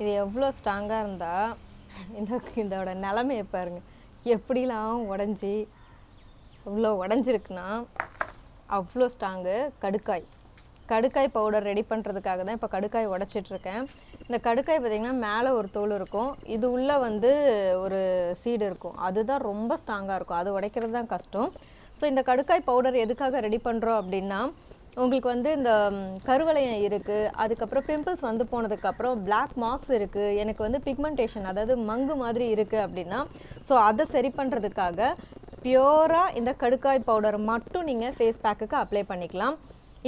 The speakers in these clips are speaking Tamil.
இது எவ்வளோ ஸ்ட்ராங்காக இருந்தால் இந்த இதோட நிலமையை பாருங்க. எப்படிலாம் உடஞ்சி இவ்வளோ உடஞ்சிருக்குன்னா அவ்வளோ ஸ்ட்ராங்கு கடுக்காய். கடுக்காய் பவுடர் ரெடி பண்ணுறதுக்காக தான் இப்போ கடுக்காய் உடச்சிட்ருக்கேன் இந்த கடுக்காய் பார்த்திங்கன்னா மேலே ஒரு தோல் இருக்கும். இது உள்ளே வந்து ஒரு சீடு இருக்கும். அதுதான் ரொம்ப ஸ்ட்ராங்காக இருக்கும். அது உடைக்கிறது தான் கஷ்டம். ஸோ இந்த கடுக்காய் பவுடர் எதுக்காக ரெடி பண்ணுறோம் அப்படின்னா உங்களுக்கு வந்து இந்த கருவளையம் இருக்குது அதுக்கப்புறம் பிம்பிள்ஸ் வந்து போனதுக்கப்புறம் பிளாக் மார்க்ஸ் இருக்குது எனக்கு வந்து பிக்மெண்டேஷன் அதாவது மங்கு மாதிரி இருக்குது அப்படின்னா ஸோ அதை சரி பண்ணுறதுக்காக பியூராக இந்த கடுக்காய் பவுடர் மட்டும் நீங்கள் ஃபேஸ் பேக்குக்கு அப்ளை பண்ணிக்கலாம்.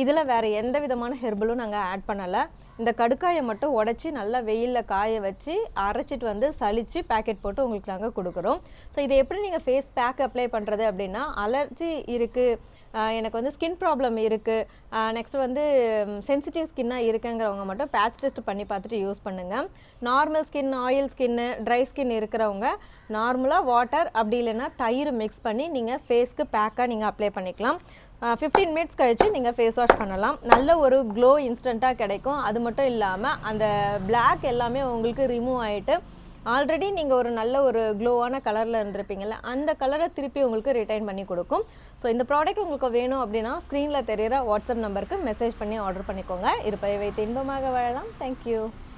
இதில் வேறு எந்த விதமான ஹெர்பலும் நாங்கள் ஆட் பண்ணலை. இந்த கடுக்காயை மட்டும் உடச்சி நல்லா வெயிலில் காய வச்சு அரைச்சிட்டு வந்து சளிச்சு பேக்கெட் போட்டு உங்களுக்கு நாங்கள் கொடுக்குறோம். ஸோ இதை எப்படி நீங்கள் ஃபேஸ் பேக் அப்ளை பண்ணுறது அப்படின்னா அலர்ஜி இருக்குது எனக்கு வந்து ஸ்கின் ப்ராப்ளம் இருக்குது நெக்ஸ்ட் வந்து சென்சிட்டிவ் ஸ்கின்னாக இருக்குங்கிறவங்க மட்டும் பேட்ச் டெஸ்ட் பண்ணி பார்த்துட்டு யூஸ் பண்ணுங்கள் நார்மல் ஸ்கின் ஆயில் ஸ்கின்னு ட்ரை ஸ்கின் இருக்கிறவங்க நார்மலாக வாட்டர் அப்படி இல்லைன்னா தயிர் மிக்ஸ் பண்ணி நீங்கள் ஃபேஸ்க்கு பேக்காக நீங்கள் அப்ளை பண்ணிக்கலாம். ஃபிஃப்டீன் மினிட்ஸ் கழித்து நீங்கள் ஃபேஸ் வாஷ் பண்ணலாம். நல்ல ஒரு க்ளோ இன்ஸ்டண்ட்டாக கிடைக்கும். அது மட்டும் இல்லாமல் அந்த பிளாக் எல்லாமே உங்களுக்கு ரிமூவ் ஆகிட்டு ஆல்ரெடி நீங்கள் ஒரு நல்ல ஒரு க்ளோவான கலரில் இருந்திருப்பீங்கல்ல அந்த கலரை திருப்பி உங்களுக்கு ரிட்டைன் பண்ணி கொடுக்கும். ஸோ இந்த ப்ராடக்ட் உங்களுக்கு வேணும் அப்படின்னா ஸ்க்ரீனில் தெரியிற வாட்ஸ்அப் நம்பருக்கு மெசேஜ் பண்ணி ஆர்டர் பண்ணிக்கோங்க. இருப்பதை வைத்து இன்பமாக வாழலாம். தேங்க்யூ